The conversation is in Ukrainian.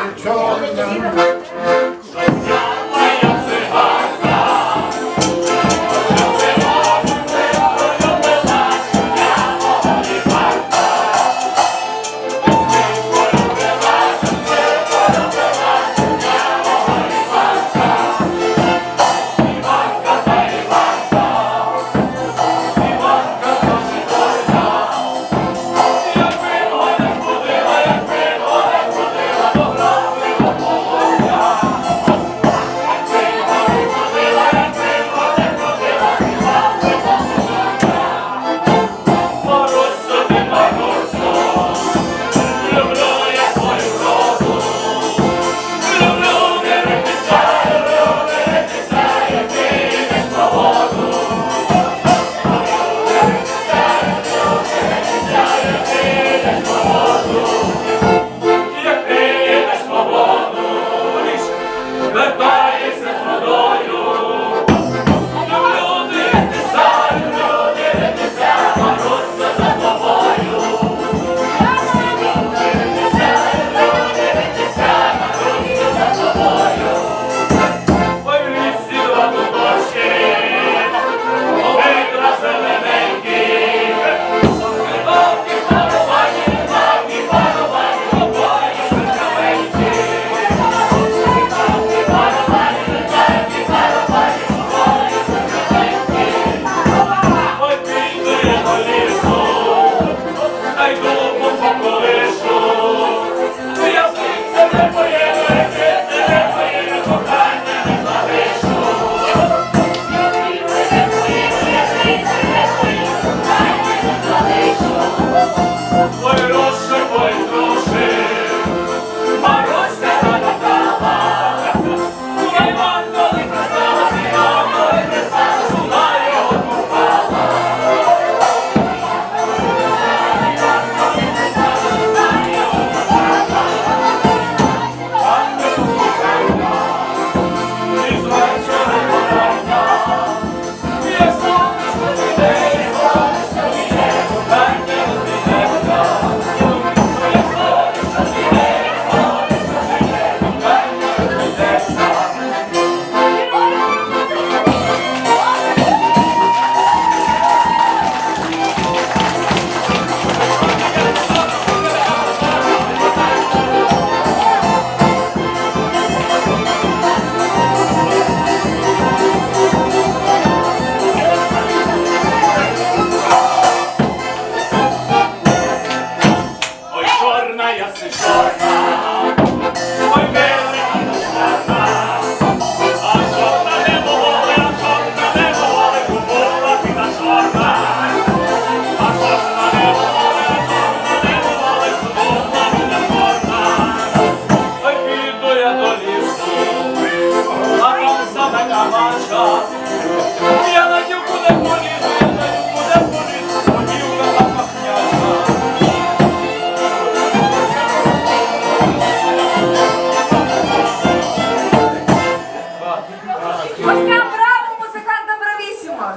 to join them. Музика браво, музиканта бравісіма!